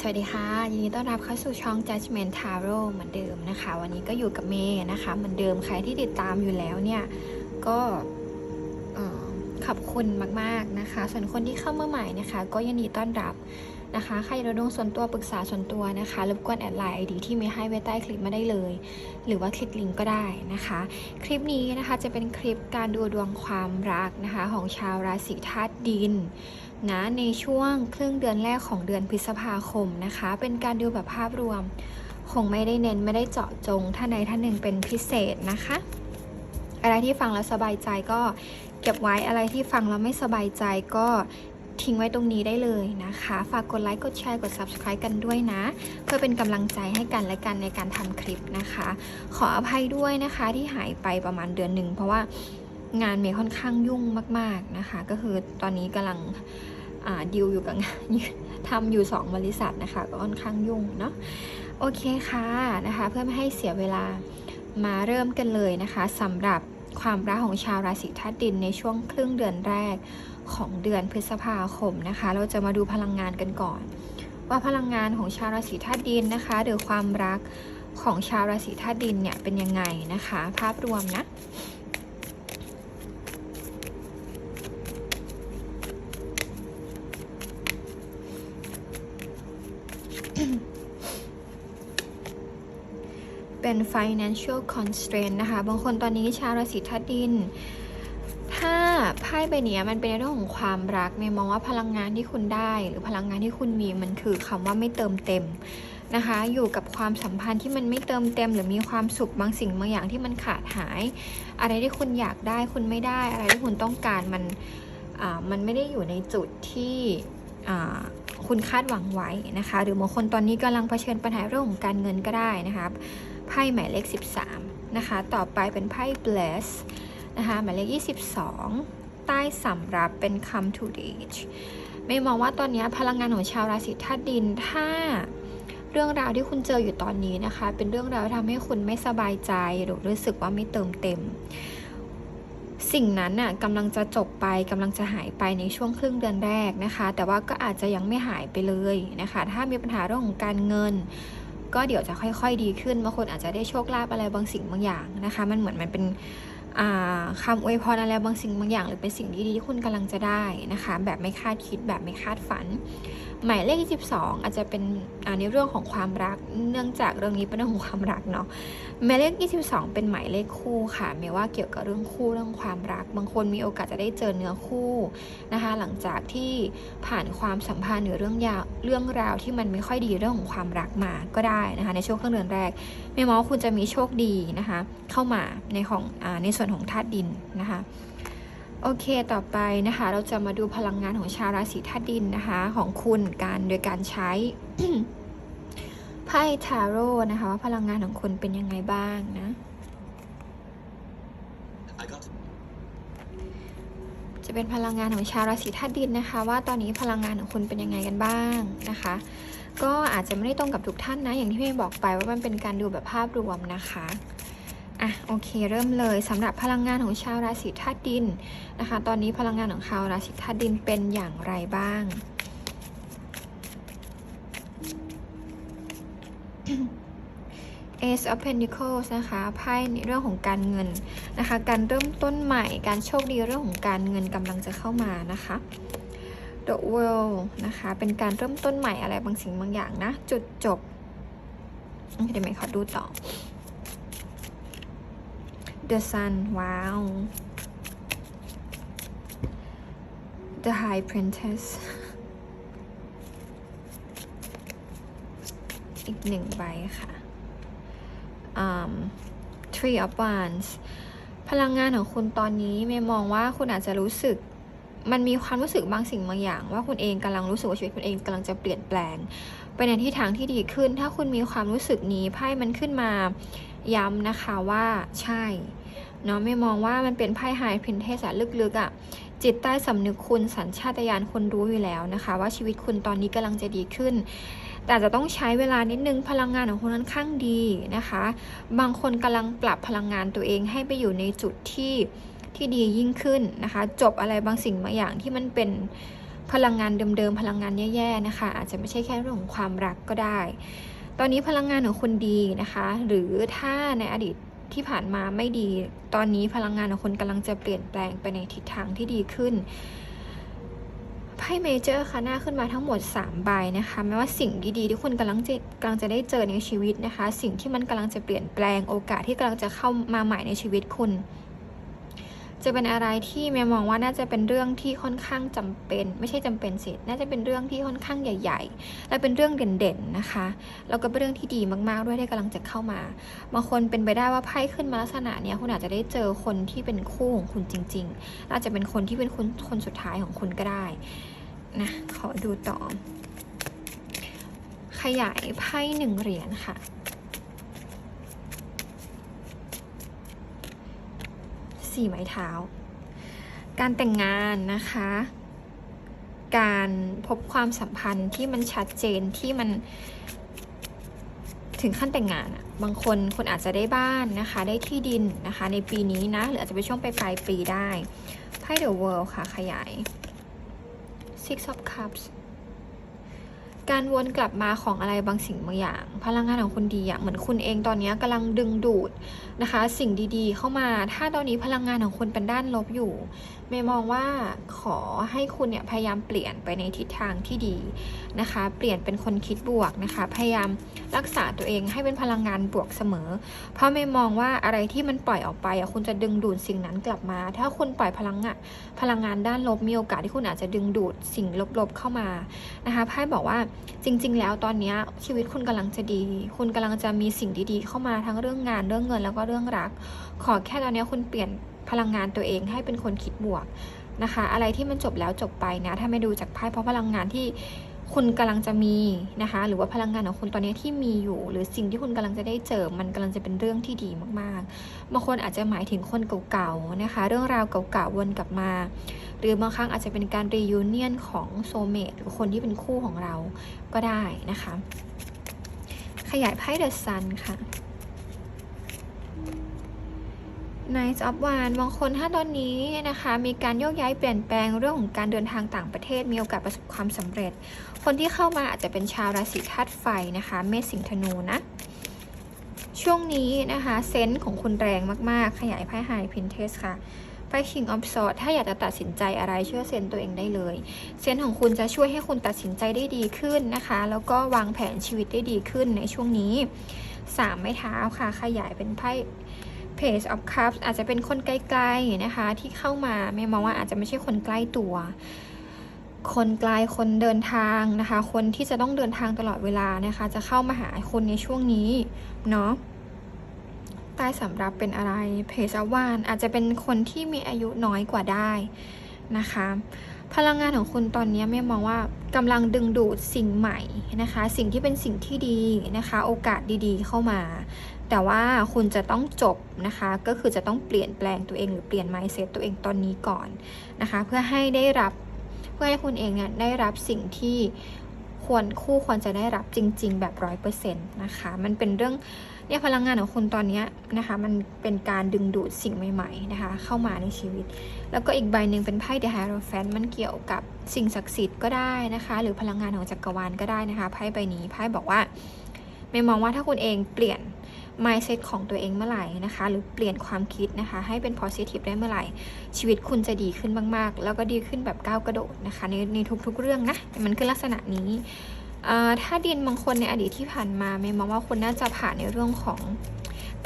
สวัสดีค่ะ ยินดีต้อนรับเข้าสู่ช่อง Judgment Tarot เหมือนเดิมนะคะ วันนี้ก็อยู่กับเมย์นะคะเหมือนเดิมใครที่ติดตามอยู่แล้วเนี่ย ก็ขอบคุณมาก ๆนะคะ ส่วนคนที่เข้ามาใหม่นะคะ ก็ยินดีต้อนรับ นะคะ ใครระดงส่วนตัวปรึกษาส่วนตัวนะคะรบกวนแอดไลน์ไอดีที่มีให้ไว้ใต้คลิปมาได้เลย หรือว่าคลิกลิงก์ก็ได้นะคะ คลิปนี้นะคะจะเป็นคลิปการดูดวงความรักนะคะของชาวราศีธาตุดินนะในช่วงครึ่งเดือนแรกของเดือนพฤษภาคมนะคะ เป็นการดูแบบภาพรวม คงไม่ได้เน้นไม่ได้เจาะจงท่านใดท่านหนึ่งเป็นพิเศษนะคะ อะไรที่ฟังแล้วสบายใจก็เก็บไว้อะไรที่ฟังแล้วไม่สบายใจก็ ทิ้งไว้ตรงนี้ได้เลยนะคะ ฝากกดไลค์ กดแชร์ กด subscribe กันด้วยนะ เพื่อเป็นกำลังใจให้กันและกันในการทำคลิปนะคะ ขออภัยด้วยนะคะที่หายไปประมาณเดือนหนึ่ง เพราะว่างานเมย์ค่อนข้างยุ่งมาก ๆนะคะ ก็คือตอนนี้กำลังดิวอยู่กับงานทำอยู่ 2 บริษัทนะคะ ก็ค่อนข้างยุ่งเนาะโอเคค่ะนะคะ เพื่อไม่ให้เสียเวลามาเริ่มกันเลยนะคะสำหรับความรักของชาวราศีธาตุดินในช่วงครึ่งเดือนแรก ของเดือนพฤษภาคมนะคะ เราจะมาดูพลังงานกันก่อน ว่าพลังงานของชาวราศีธาตุดินนะคะหรือความรักของชาวราศีธาตุดินเนี่ยเป็นยังไงนะคะ ภาพรวมนะเป็น financial constraint นะคะ บางคนตอนนี้ชาวราศีธาตุดิน ไพ่ใบเนี้ยมันเป็นเรื่องของความรักเมย์มองว่าพลังงานที่คุณได้ หรือพลังงานที่คุณมีมันคือคำว่าไม่เติมเต็มนะคะ อยู่กับความสัมพันธ์ที่มันไม่เติมเต็ม หรือมีความสุขบางสิ่งบางอย่างที่มันขาดหาย อะไรที่คุณอยากได้คุณไม่ได้ อะไรที่คุณต้องการมันมันไม่ได้อยู่ในจุดที่คุณคาดหวังไว้นะคะ หรือบางคนตอนนี้กำลังเผชิญปัญหาเรื่องของการเงินก็ได้นะคะไพ่หมายเลข 13 นะคะ ต่อไปเป็นไพ่ bless นะคะหมายเลข 22 ใต้สำรับเป็น come to the age ไม่มองว่าตอนนี้พลังงานของชาวราศีธาตุดินถ้าเรื่องราวที่คุณเจออยู่ตอนนี้นะคะ เป็นเรื่องราวที่ทำให้คุณไม่สบายใจหรือรู้สึกว่าไม่เติมเต็ม สิ่งนั้นน่ะกำลังจะจบไปกำลังจะหายไปในช่วงครึ่งเดือนแรกนะคะ แต่ว่าก็อาจจะยังไม่หายไปเลยนะคะ ถ้ามีปัญหาเรื่องของการเงินก็เดี๋ยวจะค่อย ๆ ดีขึ้นบางคนอาจจะได้โชคลาภอะไรบางสิ่งบางอย่างนะคะ มันเหมือนมันเป็น คำอวยพรอะไรบางสิ่งบางอย่าง หรือเป็นสิ่งดีๆที่คุณกำลังจะได้นะคะ แบบไม่คาดคิดแบบไม่คาดฝันหมายเลข 22 อาจจะเป็นอ่าในเรื่องของความรัก เนื่องจากเรื่องนี้เป็นเรื่องของความรักเนาะหมายเลข 22 เป็นหมายเลขคู่ค่ะหมายว่าเกี่ยวกับเรื่องคู่เรื่องความรัก บางคนมีโอกาสจะได้เจอเนื้อคู่นะคะ หลังจากที่ผ่านความสัมพันธ์หรือเรื่องยาวเรื่องราวที่มันไม่ค่อยดีเรื่องของความรักมาก็ได้นะคะ ในช่วงครึ่งเดือนแรกไม่มองว่าคุณจะมีโชคดีนะคะ เข้ามาในของอาในส่วนของธาตุดินนะคะ โอเค ต่อไปนะคะ เราจะมาดูพลังงานของชาวราศีธาตุดินนะคะ ของคุณกันโดยการใช้ไพ่ทาโร่นะคะว่าพลังงานของคุณเป็นยังไงบ้างนะ I got จะเป็นพลังงานของชาวราศีธาตุดินนะคะ ว่าตอนนี้พลังงานของคุณเป็นยังไงกันบ้างนะคะ ก็อาจจะไม่ได้ตรงกับทุกท่านนะ อย่างที่เมย์บอกไปว่ามันเป็นการดูแบบภาพรวมนะคะ อะโอเคเริ่มเลยสำหรับพลังงานของชาวราศีธาตุดินนะคะ ตอนนี้พลังงานของชาวราศีธาตุดินเป็นอย่างไรบ้าง Ace of Pentacles นะคะไพ่ในเรื่องของการเงินนะคะ การเริ่มต้นใหม่การโชคดีเรื่องของการเงินกำลังจะเข้ามานะคะ The World นะคะ เป็นการเริ่มต้นใหม่อะไรบางสิ่งบางอย่างนะ จุดจบเคเดี๋ยวไหมขอดูต่อ The Sun ว้าว The High Princess อีกหนึ่งใบค่ะ um, Tree of Wands พลังงานของคุณตอนนี้เมย์มองว่าคุณอาจจะรู้สึก มันมีความรู้สึกบางสิ่งบางอย่าง ว่าคุณเองกำลังรู้สึกว่าชีวิตคุณเองกำลังจะเปลี่ยนแปลง ไปในทิศทางที่ดีขึ้น ถ้าคุณมีความรู้สึกนี้ไพ่มันขึ้นมา ย้ำนะคะว่าใช่ เนาะไม่มองว่ามันเป็นไพ่ไฮพินเทสอะลึกๆอะจิตใต้สำนึกคุณสัญชาตญาณคุณรู้อยู่แล้วนะคะ ว่าชีวิตคุณตอนนี้กำลังจะดีขึ้น แต่จะต้องใช้เวลานิดนึงพลังงานของคุณค่อนข้างดีนะคะ บางคนกำลังปรับพลังงานตัวเองให้ไปอยู่ในจุดที่ที่ดียิ่งขึ้นนะคะ จบอะไรบางสิ่งบางอย่างที่มันเป็นพลังงานเดิมๆพลังงานแย่ๆนะคะ อาจจะไม่ใช่แค่เรื่องของความรักก็ได้ ตอนนี้พลังงานของคุณดีนะคะ หรือถ้าในอดีต ที่ผ่านมาไม่ดี ตอนนี้พลังงานของคุณกำลังจะเปลี่ยนแปลงไปในทิศทางที่ดีขึ้นไพ่เมเจอร์ค่ะหน้าขึ้นมาทั้งหมด 3 ใบนะคะไม่ว่าสิ่งดีๆที่คุณกำลังจะกำลังจะได้เจอในชีวิตนะคะ สิ่งที่มันกำลังจะเปลี่ยนแปลงโอกาสที่กำลังจะเข้ามาใหม่ในชีวิตคุณ จะเป็นอะไรที่แม่มองว่าน่าจะเป็นเรื่องที่ค่อนข้างจำเป็น ไม่ใช่จำเป็นสิ น่าจะเป็นเรื่องที่ค่อนข้างใหญ่ ๆ และเป็นเรื่องเด่นๆนะคะ แล้วก็เป็นเรื่องที่ดีมากๆด้วยที่กำลังจะเข้ามาบางคนเป็นไปได้ว่าไพ่ขึ้นมาลักษณะเนี้ยคุณอาจจะได้เจอคนที่เป็นคู่ของคุณจริงๆอาจจะเป็นคนที่เป็นคนคนสุดท้ายของคุณก็ได้นะขอดูต่อ ขยายไพ่หนึ่งเหรียญค่ะ สี่ไม้เท้า การแต่งงานนะคะ การพบความสัมพันธ์ที่มันชัดเจนที่มันถึงขั้นแต่งงานอะบางคนคุณอาจจะได้บ้านนะคะ ได้ที่ดินนะคะ ในปีนี้นะ หรืออาจจะไปช่วงปลายปีได้ไพ่ The World ค่ะ ขยาย Six of Cups การวนกลับมาของอะไรบางสิ่งบางอย่าง พลังงานของคุณดีอะเหมือนคุณเองตอนนี้กำลังดึงดูดนะคะ สิ่งดีๆ เข้ามา ถ้าตอนนี้พลังงานของคุณเป็นด้านลบอยู่เมย์มองว่าขอให้คุณเนี่ยพยายามเปลี่ยนไปในทิศทางที่ดีนะคะ เปลี่ยนเป็นคนคิดบวกนะคะ พยายามรักษาตัวเองให้เป็นพลังงานบวกเสมอ เพราะเมย์มองว่าอะไรที่มันปล่อยออกไปอะคุณจะดึงดูดสิ่งนั้นกลับมา ถ้าคุณปล่อยพลังงานพลังงานด้านลบมีโอกาสที่คุณอาจจะดึงดูดสิ่งลบๆเข้ามานะคะไพ่บอกว่าจริง ๆ แล้วตอนนี้ชีวิตคุณกำลังจะดี คุณกำลังจะมีสิ่งดีๆ เข้ามาทั้งเรื่องงานเรื่องเงินแล้วก็เรื่องรัก ขอแค่ตอนนี้คุณเปลี่ยน พลังงานตัวเองให้เป็นคนคิดบวกนะคะ อะไรที่มันจบแล้วจบไปนะ ถ้าไม่ดูจากไพ่เพราะพลังงานที่คุณกำลังจะมีนะคะ หรือว่าพลังงานของคุณตอนนี้ที่มีอยู่ หรือสิ่งที่คุณกำลังจะได้เจอมันกำลังจะเป็นเรื่องที่ดีมากๆบางคนอาจจะหมายถึงคนเก่าๆนะคะ เรื่องราวเก่าๆวนกลับมา หรือบางครั้งอาจจะเป็นการรียูเนียนของโซเมตหรือคนที่เป็นคู่ของเราก็ได้นะคะ ขยายไพ่เดอะซันค่ะ Night of One บางคนถ้าตอนนี้นะคะมีการโยกย้ายเปลี่ยนแปลงเรื่องของการเดินทางต่างประเทศ มีโอกาสประสบความสำเร็จ คนที่เข้ามาอาจจะเป็นชาวราศีธาตุไฟนะคะ เมษสิงห์ธนูนะ ช่วงนี้นะคะเซนส์ของคุณแรงมากๆ ขยายไพ่ไฮพินเทสค่ะไพ่ King of Swords ถ้าอยากจะตัดสินใจอะไรเชื่อเซนส์ตัวเองได้เลย เซนส์ของคุณจะช่วยให้คุณตัดสินใจได้ดีขึ้นนะคะ แล้วก็วางแผนชีวิตได้ดีขึ้นในช่วงนี้สามไม้เท้าค่ะ ขยายเป็นไพ่ Page of Cups อาจจะเป็นคนไกลๆนะคะ ที่เข้ามาไม่มองว่าอาจจะไม่ใช่คนใกล้ตัว คนไกลคนเดินทางนะคะ คนที่จะต้องเดินทางตลอดเวลานะคะ จะเข้ามาหาคุณในช่วงนี้เนาะใต้สำรับเป็นอะไรเพจวานอาจจะเป็นคนที่มีอายุน้อยกว่าได้นะคะ พลังงานของคุณตอนนี้ไม่มองว่ากำลังดึงดูดสิ่งใหม่นะคะ สิ่งที่เป็นสิ่งที่ดีนะคะ โอกาสดีๆ เข้ามา แต่ว่าคุณจะต้องจบนะคะ ก็คือจะต้องเปลี่ยนแปลงตัวเองหรือเปลี่ยน mindset ตัวเองตอนนี้ก่อนนะคะ เพื่อให้ได้รับเพื่อให้คุณเองเนี่ยได้รับสิ่งที่ควรคู่ควรจะได้รับจริง ๆ แบบร้อยเปอร์เซ็นต์นะคะ มันเป็นเรื่องเนี่ยพลังงานของคุณตอนนี้นะคะ มันเป็นการดึงดูดสิ่งใหม่ๆนะคะ เข้ามาในชีวิต แล้วก็อีกใบหนึ่งเป็นไพ่ The Hierophant มันเกี่ยวกับสิ่งศักดิ์สิทธิ์ก็ได้นะคะ หรือพลังงานของจักรวาลก็ได้นะคะไพ่ใบนี้ไพ่บอกว่าไม่มองว่าถ้าคุณเองเปลี่ยน mindset ของตัวเองเมื่อไหร่นะคะ หรือเปลี่ยนความคิดนะคะ ให้เป็น positive ได้เมื่อไหร่ ชีวิตคุณจะดีขึ้นมาก ๆ แล้วก็ดีขึ้นแบบก้าวกระโดดนะคะ ในในทุกๆเรื่องนะมันคือลักษณะนี้ถ้าดินบางคนในอดีตที่ผ่านมาไม่มองว่าคุณน่าจะผ่านในเรื่องของ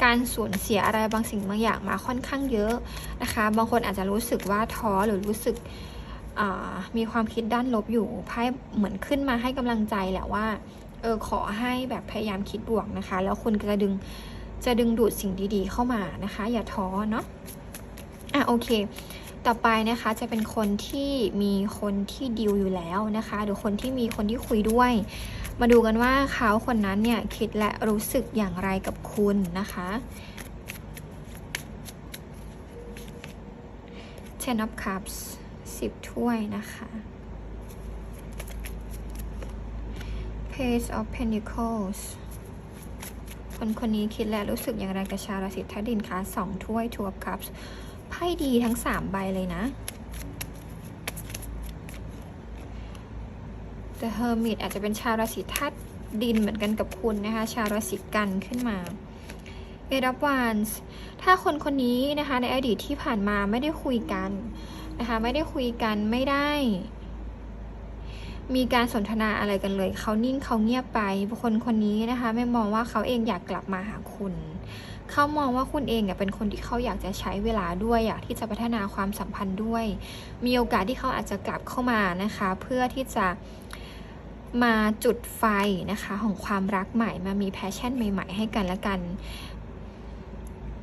การสูญเสียอะไรบางสิ่งบางอย่างมาค่อนข้างเยอะนะคะ บางคนอาจจะรู้สึกว่าท้อหรือรู้สึกมีความคิดด้านลบอยู่ไพ่เหมือนขึ้นมาให้กำลังใจแหละว่า เออขอให้แบบพยายามคิดบวกนะคะ แล้วคุณจะดึงจะดึงดูดสิ่งดีๆเข้ามานะคะ อย่าท้อเนาะอะโอเค ต่อไปนะคะจะเป็นคนที่มีคนที่ดิวอยู่แล้วนะคะหรือคนที่มีคนที่คุยด้วย มาดูกันว่าเขาคนนั้นเนี่ยคิดและรู้สึกอย่างไรกับคุณนะคะ Ten of Cups 10 ถ้วยนะคะ Page of Pentacles คนคนนี้คิดและรู้สึกอย่างไรกับชาวราศีธาตุดินคะสองถ้วย Two of Cups ไพ่ดีทั้งสามใบเลยนะ The Hermit อาจจะเป็นชาวราศีธาตุดินเหมือนกันกับคุณนะคะ ชาวราศีกันขึ้นมาเอรับวานส์ถ้าคนคนนี้นะคะในอดีตที่ผ่านมาไม่ได้คุยกันนะคะ ไม่ได้คุยกันไม่ได้ มีการสนทนาอะไรกันเลย เขานิ่งเขาเงียบไปคนคนนี้นะคะ ไม่มองว่าเขาเองอยากกลับมาหาคุณเขามองว่าคุณเองเนี่ยเป็นคนที่เขาอยากจะใช้เวลาด้วย อยากที่จะพัฒนาความสัมพันธ์ด้วย มีโอกาสที่เขาอาจจะกลับเข้ามานะคะ เพื่อที่จะมาจุดไฟนะคะของความรักใหม่มามีแพชชั่นใหม่ ๆ ให้กันและกัน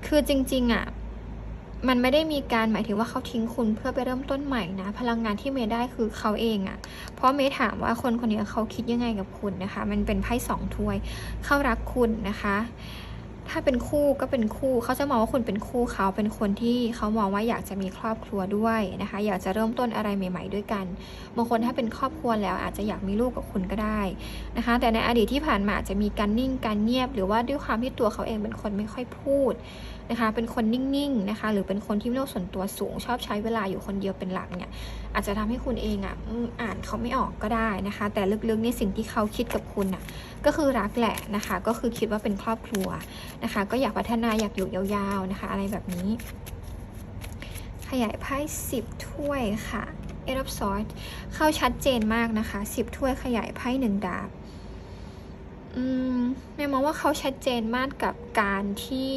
คือจริง ๆอะ่ะ มันไม่ได้มีการหมายถึงว่าเขาทิ้งคุณเพื่อไปเริ่มต้นใหม่นะ พลังงานที่เมย์ได้คือเขาเองอะ่ะ เพราะเมย์ถามว่าคนคนนี้เขาคิดยังไงกับคุณนะคะ มันเป็นไพ่สองถ้วย เขารักคุณนะคะ ถ้าเป็นคู่ก็เป็นคู่ เขาจะมองว่าคุณเป็นคู่เขาเป็นคนที่เขามองว่าอยากจะมีครอบครัวด้วยนะคะ อยากจะเริ่มต้นอะไรใหม่ ๆ ด้วยกัน บางคนถ้าเป็นครอบครัวแล้วอาจจะอยากมีลูกกับคุณก็ได้นะคะ แต่ในอดีตที่ผ่านมาอาจจะมีการนิ่งการเงียบ หรือว่าด้วยความที่ตัวเขาเองเป็นคนไม่ค่อยพูด นะคะ เป็นคนนิ่งๆนะคะ หรือเป็นคนที่มีโลกส่วนตัวสูง ชอบใช้เวลาอยู่คนเดียวเป็นหลักเนี่ย อาจจะทำให้คุณเองอะอ่านเขาไม่ออกก็ได้นะคะ แต่ลึกๆในสิ่งที่เขาคิดกับคุณอะ ก็คือรักแหละนะคะ ก็คือคิดว่าเป็นครอบครัวนะคะ ก็อยากพัฒนาอยากอยู่ยาวๆนะคะ อะไรแบบนี้ ขยายไพ่สิบถ้วยค่ะเอรับซอสเข้าชัดเจนมากนะคะสิบถ้วยขยายไพ่หนึ่งดาบอืมแม่มองว่าเขาชัดเจนมากกับการที่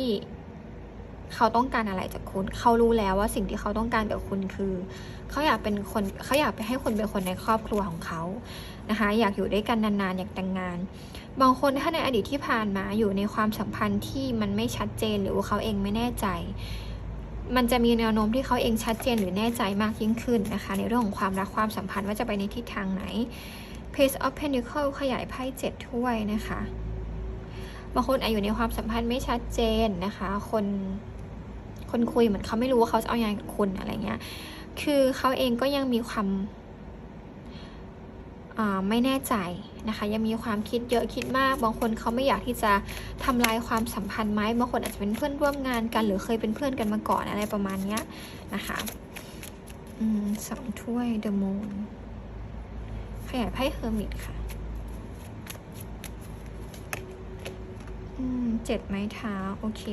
เขาต้องการอะไรจากคุณ เขารู้แล้วว่าสิ่งที่เขาต้องการจากคุณคือ เขาอยากเป็นคนเขาอยากไปให้คุณเป็นคนในครอบครัวของเขานะคะ อยากอยู่ด้วยกันนานๆ อยากแต่งงาน บางคนถ้าในอดีตที่ผ่านมาอยู่ในความสัมพันธ์ที่มันไม่ชัดเจนหรือว่าเขาเองไม่แน่ใจ มันจะมีแนวโน้มที่เขาเองชัดเจนหรือแน่ใจมากยิ่งขึ้นนะคะ ในเรื่องของความรักความสัมพันธ์ว่าจะไปในทิศทางไหน Page of Pentacle ขยายไพ่เจ็ดถ้วยนะคะบางคนอาจอยู่ในความสัมพันธ์ไม่ชัดเจนนะคะ คน คนคุยเหมือนเขาไม่รู้ว่าเขาจะเอาอยังไงกับคุณอะไรเงี้ย คือเขาเองก็ยังมีความอ่าไม่แน่ใจนะคะ ยังมีความคิดเยอะคิดมาก บางคนเขาไม่อยากที่จะทำลายความสัมพันธ์ไหมบางคนอาจจะเป็นเพื่อนร่วมงานกัน หรือเคยเป็นเพื่อนกันมาก่อนอะไรประมาณเนี้ยนะคะอืมสองถ้วย The Moon ขยายไพ่เฮอร์มิตค่ะอืมเจ็ดไม้เท้า โอเค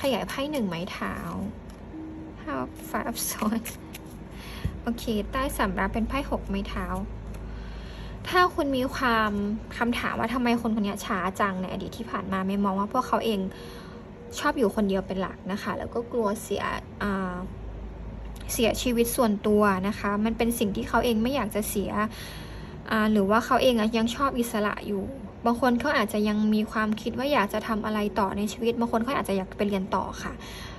ขยายไพ่หนึ่งไม้เท้า half five of swords โอเค ใต้สำรับเป็นไพ่หกไม้เท้า ถ้าคุณมีความคำถามว่าทำไมคนคนนี้ช้าจังในอดีตที่ผ่านมาไม่มองว่าพวกเขาเองชอบอยู่คนเดียวเป็นหลักนะคะ แล้วก็กลัวเสียเสียชีวิตส่วนตัวนะคะ มันเป็นสิ่งที่เขาเองไม่อยากจะเสีย หรือว่าเขาเองอยังชอบอิสระอยู่ บางคนเขาอาจจะยังมีความคิดว่าอยากจะทำอะไรต่อในชีวิต บางคนเขาอาจจะอยากไปเรียนต่อค่ะ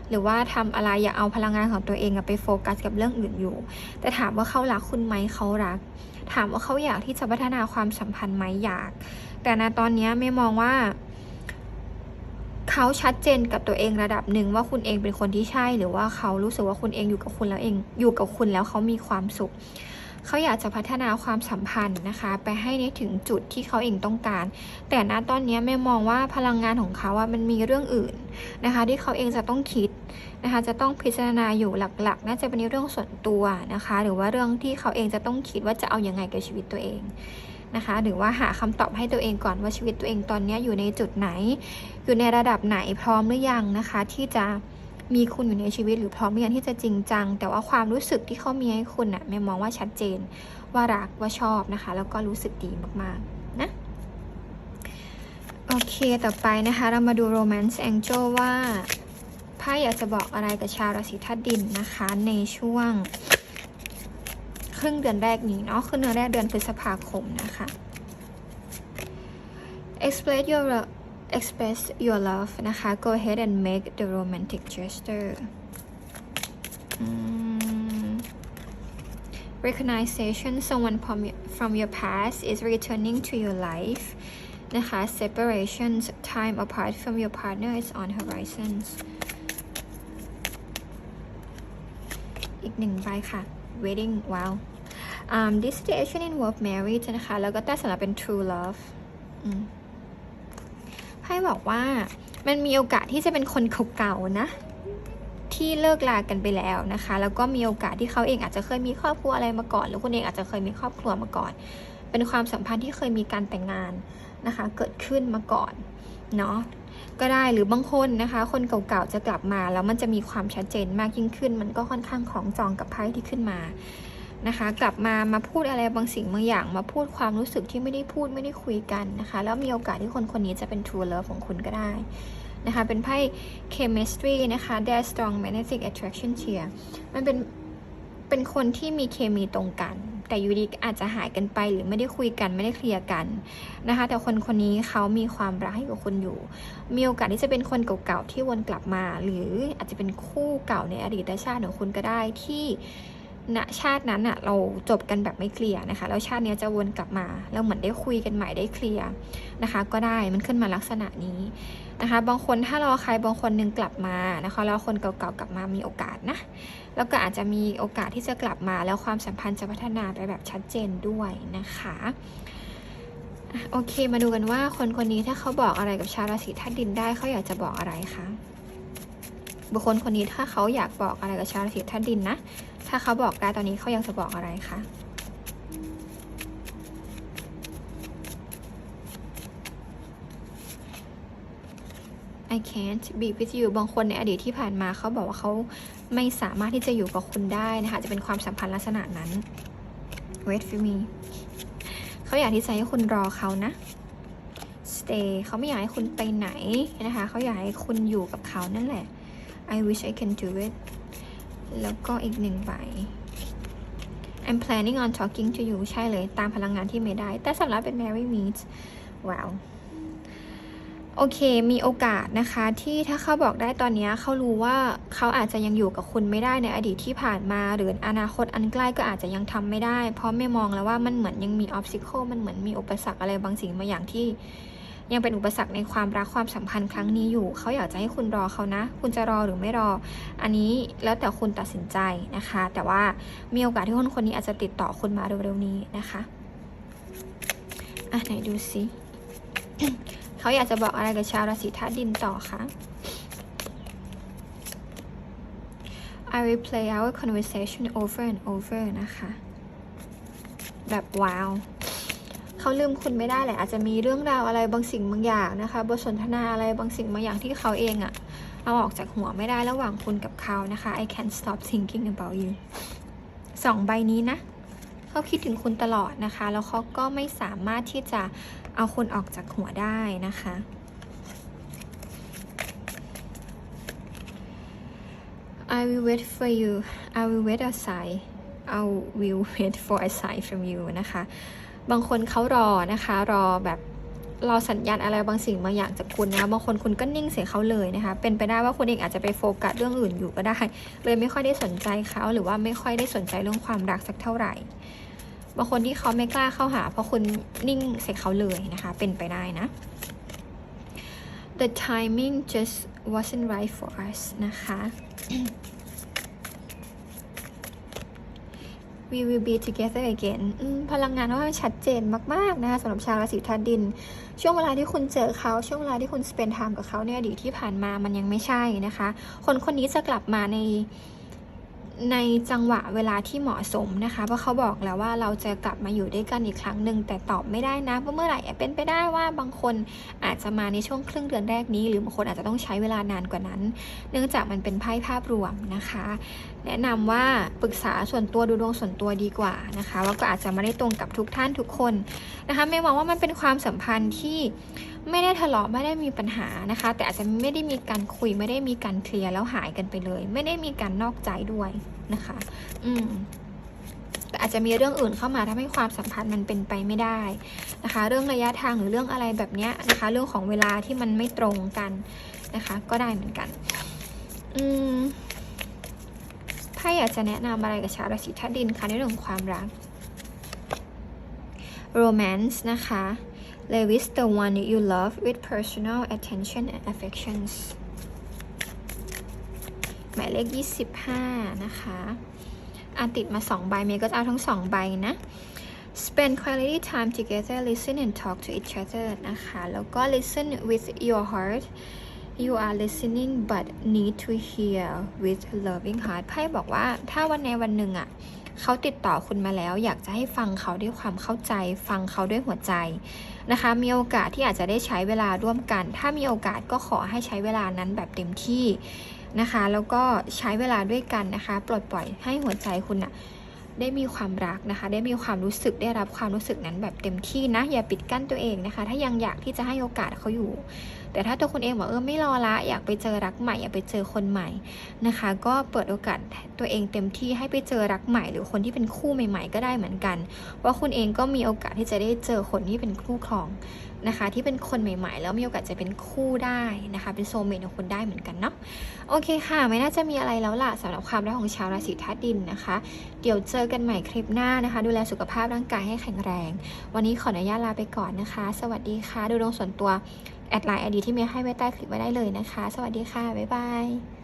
หรือว่าทำอะไรอยากเอาพลังงานของตัวเองไปโฟกัสกับเรื่องอื่นอยู่ แต่ถามว่าเขารักคุณไหมเขารัก ถามว่าเขาอยากที่จะพัฒนาความสัมพันธ์ไหมอยาก แต่ณตอนนี้ไม่มองว่าเขาชัดเจนกับตัวเองระดับหนึ่งว่าคุณเองเป็นคนที่ใช่ หรือว่าเขารู้สึกว่าคุณเองอยู่กับคุณแล้วเองอยู่กับคุณแล้วเขามีความสุข เขาอยากจะพัฒนาความสัมพันธ์นะคะ ไปให้ในถึงจุดที่เขาเองต้องการ แต่ณตอนนี้ไม่มองว่าพลังงานของเขาว่ามันมีเรื่องอื่นนะคะ ที่เขาเองจะต้องคิดนะคะ จะต้องพิจารณาอยู่หลักๆ น่าจะเป็นเรื่องส่วนตัวนะคะ หรือว่าเรื่องที่เขาเองจะต้องคิดว่าจะเอาอยัางไงกับชีวิตตัวเองนะคะหรือว่าหาคำตอบให้ตัวเองก่อนว่าชีวิตตัวเองตอนนี้อยู่ในจุดไหน อยู่ในระดับไหนพร้อมหรือยังนะคะ ที่จะ มีคุณอยู่ในชีวิตหรือพร้อมหรือยังที่จะจริงจัง แต่ว่าความรู้สึกที่เขามีให้คุณน่ะแม่มองว่าชัดเจน ว่ารักว่าชอบนะคะ แล้วก็รู้สึกดีมากๆนะโอเคต่อไปนะคะ เรามาดู Romance Angel ว่าไพ่อยากจะบอกอะไรกับชาวราศีธาตุดินนะคะ ในช่วง ครึ่งเดือนแรกนี้เนาะครึ่งเดือนแรกเดือนพฤษภาคมนะคะ express your express your love นะคะ go ahead and make the romantic gesture อืม recognition someone from your, from your past is returning to your life นะคะ separations time apart from your partner is on horizons อีกหนึ่งใบค่ะ wedding wow um, this situation involve marriage นะคะ แล้วก็ใต้สำหรับเป็น true love อืมไ พ่บอกว่ามันมีโอกาสที่จะเป็นคนเก่าๆนะ ที่เลิกลากันไปแล้วนะคะ แล้วก็มีโอกาสที่เขาเองอาจจะเคยมีครอบครัวอะไรมาก่อน หรือคุณเองอาจจะเคยมีครอบครัวมาก่อน เป็นความสัมพันธ์ที่เคยมีการแต่งงานนะคะ เกิดขึ้นมาก่อนเนาะก็ได้หรือบางคนนะคะ คนเก่าๆจะกลับมาแล้วมันจะมีความชัดเจนมากยิ่งขึ้น มันก็ค่อนข้างของจองกับไพ่ที่ขึ้นมา นะคะ กลับมามาพูดอะไรบางสิ่งบางอย่าง มาพูดความรู้สึกที่ไม่ได้พูดไม่ได้คุยกันนะคะ แล้วมีโอกาสที่คนคนนี้จะเป็น true love ของคุณก็ได้นะคะ เป็นไพ่ chemistry นะคะ there strong magnetic attraction here มันเป็นเป็นคนที่มีเคมีตรงกัน แต่อยู่ดีอาจจะหายกันไปหรือไม่ได้คุยกันไม่ได้เคลียร์กันนะคะ แต่คนคนนี้เขามีความรักให้กับคุณอยู่ มีโอกาสที่จะเป็นคนเก่าๆที่วนกลับมา หรืออาจจะเป็นคู่เก่าในอดีตชาติของคุณก็ได้ที่ ณชาตินั้นอะเราจบกันแบบไม่เคลียร์นะคะ แล้วชาตินี้จะวนกลับมา แล้วเหมือนได้คุยกันใหม่ได้เคลียร์นะคะ ก็ได้มันขึ้นมาลักษณะนี้นะคะ บางคนถ้ารอใครบางคนหนึ่งกลับมานะคะแล้วคนเก่าๆกลับมามีโอกาสนะ แล้วก็อาจจะมีโอกาสที่จะกลับมา แล้วความสัมพันธ์จะพัฒนาไปแบบชัดเจนด้วยนะคะอะโอเค มาดูกันว่าคนคนนี้ถ้าเขาบอกอะไรกับชาวราศีธาตุดินได้เขาอยากจะบอกอะไรคะบุคคลคนนี้ถ้าเขาอยากบอกอะไรกับชาวราศีธาตุดินนะ ถ้าเขาบอกได้ตอนนี้เขายากจะบอกอะไรคะ I can't be with you บางคนในอดีตที่ผ่านมาเขาบอกว่าเขาไม่สามารถที่จะอยู่กับคุณได้นะคะจะเป็นความสัมพันธ์ลักษณะนั้น wait for me เขาอยากที่จะให้คุณรอเขานะ stay เขาไม่อยากให้คุณไปไหนนะคะเขาอยากให้คุณอยู่กับเขานั่นแหละ I wish I can do it แล้วก็อีกหนึ่งใบ I'm planning on talking to you ใช่เลยตามพลังงานที่ไม่ได้ แต่สำหรับเป็น Mary meets wow โอเค มีโอกาสนะคะที่ถ้าเขาบอกได้ตอนนี้เขารู้ว่าเขาอาจจะยังอยู่กับคุณไม่ได้ในอดีตที่ผ่านมา หรืออนาคตอันใกล้ก็อาจจะยังทำไม่ได้ เพราะไม่มองแล้วว่ามันเหมือนยังมีออ s ซิ c คมันเหมือนมีอุปสรรคอะไรบางสิ่งบางอย่างที่ ยังเป็นอุปสรรคในความรักความสัมพันธ์ครั้งนี้อยู่ เขาอยากจะให้คุณรอเขานะ คุณจะรอหรือไม่รอ อันนี้แล้วแต่คุณตัดสินใจนะคะ แต่ว่ามีโอกาสที่คนคนนี้อาจจะติดต่อคุณมาเร็วๆนี้นะคะอะไหนดูซิเขาอยากจะบอกอะไรกับชาวราศีธาตุดินต่อคะ I will play our conversation over and over นะคะ แบบว้าว เขาลืมคุณไม่ได้แหละอาจจะมีเรื่องราวอะไรบางสิ่งบางอย่างนะคะบทสนทนาอะไรบางสิ่งบางอย่างที่เขาเองอะเอาออกจากหัวไม่ได้ระหว่างคุณกับเขานะคะ I can't stop thinking about you สองใบนี้นะเขาคิดถึงคุณตลอดนะคะ แล้วเขาก็ไม่สามารถที่จะเอาคุณออกจากหัวได้นะคะ I will wait for you I will wait a sign I will wait for a sign from you นะคะ บางคนเขารอนะคะ รอแบบรอสัญญาณอะไรบางสิ่งบางอย่างจากคุณนะบางคนคุณก็นิ่งเสียเขาเลยนะคะ เป็นไปได้ว่าคุณเองอาจจะไปโฟกัสเรื่องอื่นอยู่ก็ได้ เลยไม่ค่อยได้สนใจเขาหรือว่าไม่ค่อยได้สนใจเรื่องความรักสักเท่าไหร่ บางคนที่เขาไม่กล้าเข้าหา เพราะคุณนิ่งใส่เขาเลยนะคะ เป็นไปได้นะ the timing just wasn't right for us นะคะ we will be together again พลังงานว่าชัดเจนมากๆนะคะสำหรับชาวราศีธาตุดิน ช่วงเวลาที่คุณเจอเขาช่วงเวลาที่คุณ spend time กับเขาในอดีตที่ผ่านมามันยังไม่ใช่นะคะ คนคนนี้จะกลับมาใน ในจังหวะเวลาที่เหมาะสมนะคะ เพราะเขาบอกแล้วว่าเราจะกลับมาอยู่ด้วยกันอีกครั้งหนึ่งแต่ตอบไม่ได้นะว่าเมื่อไหร่เป็นไปได้ว่าบางคนอาจจะมาในช่วงครึ่งเดือนแรกนี้ หรือบางคนอาจจะต้องใช้เวลานานกว่านั้น เนื่องจากมันเป็นไพ่ภาพรวมนะคะ แนะนำว่าปรึกษาส่วนตัวดูดวงส่วนตัวดีกว่านะคะว่าก็อาจจะไม่ได้ตรงกับทุกท่านทุกคนนะคะไม่มองว่ามันเป็นความสัมพันธ์ที่ไม่ได้ทะเลาะไม่ได้มีปัญหานะคะ แต่อาจจะไม่ได้มีการคุยไม่ได้มีการเคลียร์แล้วหายกันไปเลย ไม่ได้มีการนอกใจด้วยนะคะ อืมแต่อาจจะมีเรื่องอื่นเข้ามาทำให้ความสัมพันธ์มันเป็นไปไม่ได้นะคะ เรื่องระยะทางหรือเรื่องอะไรแบบเนี้ยนะคะ เรื่องของเวลาที่มันไม่ตรงกันนะคะ ก็ได้เหมือนกัน อืมไพ่อยากจะแนะนำอะไรกับชาวราศีธาตุดินคะในเรื่องความรัก romance นะคะ live with the one you love with personal attention and affections หมายเลข 25 นะคะอาติดมา 2 ใบ เมย์ก็จะเอาทั้ง 2 ใบนะ spend quality time together listen and talk to each other นะคะ แล้วก็ listen with your heart you are listening but need to hear with loving heart ไพ่บอกว่าถ้าวันในวันหนึ่งอะ่ะ เขาติดต่อคุณมาแล้ว อยากจะให้ฟังเขาด้วยความเข้าใจ ฟังเขาด้วยหัวใจนะคะ มีโอกาสที่อาจจะได้ใช้เวลาร่วมกัน ถ้ามีโอกาสก็ขอให้ใช้เวลานั้นแบบเต็มที่นะคะ แล้วก็ใช้เวลาด้วยกันนะคะ ปลดปล่อยให้หัวใจคุณอะ ได้มีความรักนะคะ ได้มีความรู้สึกได้รับความรู้สึกนั้นแบบเต็มที่นะ อย่าปิดกั้นตัวเองนะคะ ถ้ายังอยากที่จะให้โอกาสเขาอยู่ แต่ถ้าตัวคุณเองบอกเออไม่รอละอยากไปเจอรักใหม่ อยากไปเจอคนใหม่นะคะ ก็เปิดโอกาสตัวเองเต็มที่ให้ไปเจอรักใหม่ หรือคนที่เป็นคู่ใหม่ ๆ ก็ได้เหมือนกันเพราคุณเองก็มีโอกาสที่จะได้เจอคนที่เป็นคู่ครอง นะคะ ที่เป็นคนใหม่ๆ แล้วมีโอกาสจะเป็นคู่ได้นะคะ เป็นโซเมทของคุณได้เหมือนกันเนาะโอเคค่ะ ไม่น่าจะมีอะไรแล้วล่ะสำหรับความรักของชาวราศีธาตุดินนะคะ เดี๋ยวเจอกันใหม่คลิปหน้านะคะ ดูแลสุขภาพร่างกายให้แข็งแรง วันนี้ขออนุญาตลาไปก่อนนะคะ สวัสดีค่ะ ดูดวงส่วนตัวแอดไลน์ไอดีที่เมย์ให้ไว้ใต้คลิปไว้ได้เลยนะคะ สวัสดีค่ะบ๊ายบาย